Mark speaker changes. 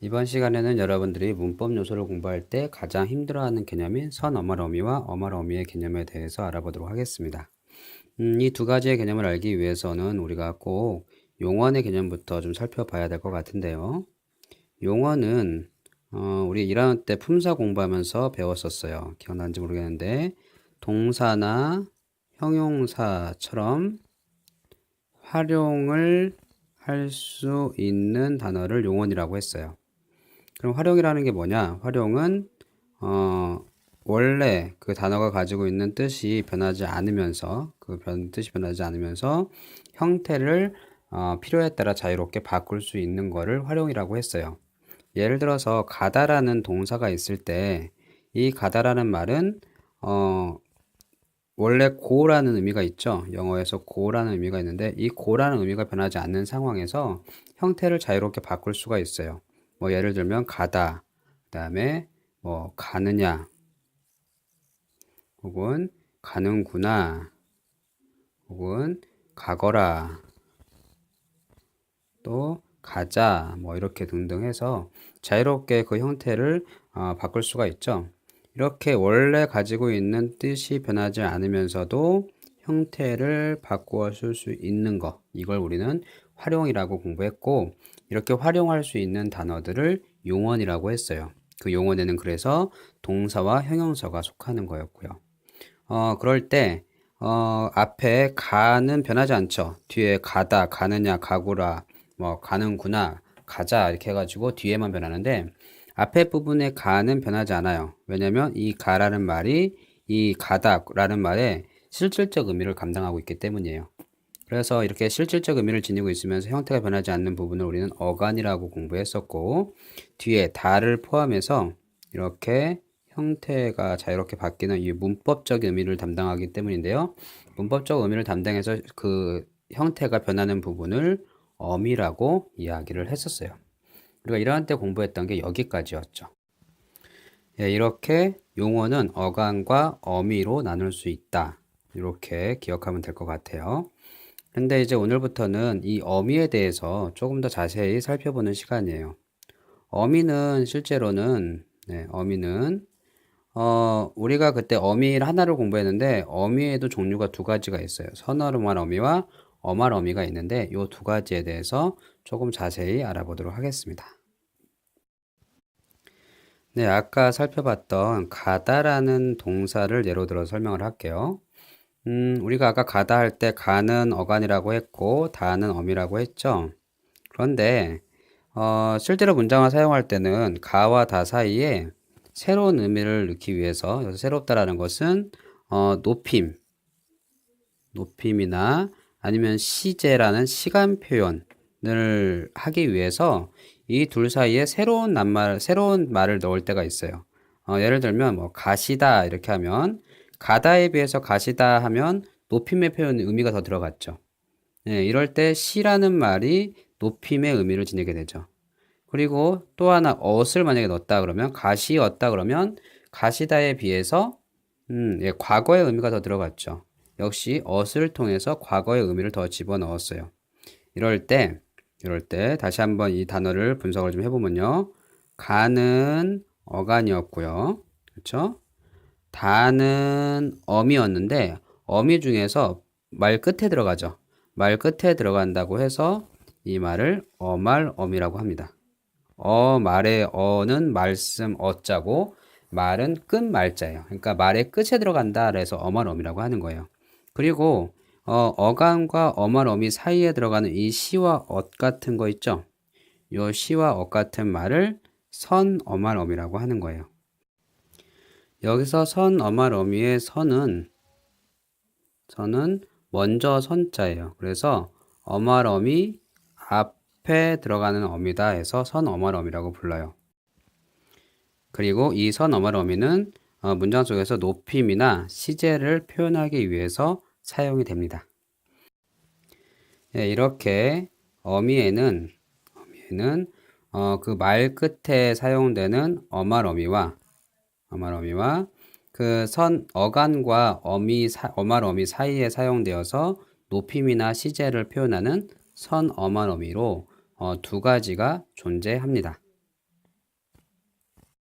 Speaker 1: 이번 시간에는 여러분들이 문법 요소를 공부할 때 가장 힘들어하는 개념인 선어말어미와 어말어미의 개념에 대해서 알아보도록 하겠습니다. 음, 이 두 가지의 개념을 알기 위해서는 우리가 꼭 용언의 개념부터 좀 살펴봐야 될 것 같은데요. 용언은 어, 우리 1학년 때 품사 공부하면서 배웠었어요. 기억나는지 모르겠는데 동사나 형용사처럼 활용을 할 수 있는 단어를 용언이라고 했어요. 그럼 활용이라는 게 뭐냐? 활용은 어, 원래 그 단어가 가지고 있는 뜻이 변하지 않으면서 그 변, 뜻이 변하지 않으면서 형태를 어, 필요에 따라 자유롭게 바꿀 수 있는 거를 활용이라고 했어요. 예를 들어서 가다라는 동사가 있을 때 이 가다라는 말은 어, 원래 고라는 의미가 있죠. 영어에서 고라는 의미가 있는데 이 고라는 의미가 변하지 않는 상황에서 형태를 자유롭게 바꿀 수가 있어요. 뭐 예를 들면 가다, 그 다음에 뭐 가느냐, 혹은 가는구나, 혹은 가거라, 또 가자, 뭐 이렇게 등등 해서 자유롭게 그 형태를 어, 바꿀 수가 있죠. 이렇게 원래 가지고 있는 뜻이 변하지 않으면서도 형태를 바꾸어 쓸 수 있는 것, 이걸 우리는 활용이라고 공부했고, 이렇게 활용할 수 있는 단어들을 용언이라고 했어요. 그 용언에는 그래서 동사와 형용사가 속하는 거였고요. 어, 그럴 때, 어, 앞에 가는 변하지 않죠. 뒤에 가다, 가느냐, 가구라, 뭐, 가는구나, 가자, 이렇게 해가지고 뒤에만 변하는데, 앞에 부분에 가는 변하지 않아요. 왜냐면 이 가라는 말이 이 가다라는 말에 실질적 의미를 감당하고 있기 때문이에요. 그래서 이렇게 실질적 의미를 지니고 있으면서 형태가 변하지 않는 부분을 우리는 어간이라고 공부했었고 뒤에 다를 포함해서 이렇게 형태가 자유롭게 바뀌는 이 문법적 의미를 담당하기 때문인데요. 문법적 의미를 담당해서 그 형태가 변하는 부분을 어미라고 이야기를 했었어요. 우리가 1학년 때 공부했던 게 여기까지였죠. 예, 이렇게 용어는 어간과 어미로 나눌 수 있다. 이렇게 기억하면 될 것 같아요. 근데 이제 오늘부터는 이 어미에 대해서 조금 더 자세히 살펴보는 시간이에요. 어미는 실제로는, 네, 어미는, 어, 우리가 그때 어미 하나를 공부했는데, 어미에도 종류가 두 가지가 있어요. 선어말 어미와 어말 어미가 있는데, 이 두 가지에 대해서 조금 자세히 알아보도록 하겠습니다. 네, 아까 살펴봤던 가다라는 동사를 예로 들어 설명을 할게요. 음, 우리가 아까 가다 할 때 가는 어간이라고 했고 다는 어미라고 했죠. 그런데 어, 실제로 문장을 사용할 때는 가와 다 사이에 새로운 의미를 넣기 위해서 여기서 새롭다라는 것은 어, 높임, 높임이나 아니면 시제라는 시간 표현을 하기 위해서 이 둘 사이에 새로운 낱말, 새로운 말을 넣을 때가 있어요. 어, 예를 들면 뭐 가시다 이렇게 하면 가다에 비해서 가시다 하면 높임의 표현 의미가 더 들어갔죠. 네, 이럴 때 시라는 말이 높임의 의미를 지니게 되죠. 그리고 또 하나 엇을 만약에 넣었다 그러면 가시었다 그러면 가시다에 비해서 음, 예, 과거의 의미가 더 들어갔죠. 역시 엇을 통해서 과거의 의미를 더 집어넣었어요. 이럴 때 이럴 때 다시 한번 이 단어를 분석을 좀 해보면요. 가는 어간이었고요. 그렇죠? 다는 어미였는데 어미 중에서 말 끝에 들어가죠. 말 끝에 들어간다고 해서 이 말을 어말 어미라고 합니다. 어 말의 어는 말씀 어자고 말은 끝 말자예요. 그러니까 말의 끝에 들어간다 그래서 어말 어미라고 하는 거예요. 그리고 어, 어간과 어말 어미 사이에 들어가는 이 시와 엇 같은 거 있죠? 요 시와 엇 같은 말을 선 어말 어미라고 하는 거예요. 여기서 선 어말 어미의 선은 선은 먼저 선자예요. 그래서 어말 어미 앞에 들어가는 어미다 해서 선 어말 어미라고 불러요. 그리고 이 선 어말 어미는 어, 문장 속에서 높임이나 시제를 표현하기 위해서 사용이 됩니다. 네, 이렇게 어미에는 어미에는 어, 그말 끝에 사용되는 어말 어미와 어말 어미와 그 선 어간과 어미 사, 어말 어미 사이에 사용되어서 높임이나 시제를 표현하는 선 어말 어미로 어, 두 가지가 존재합니다.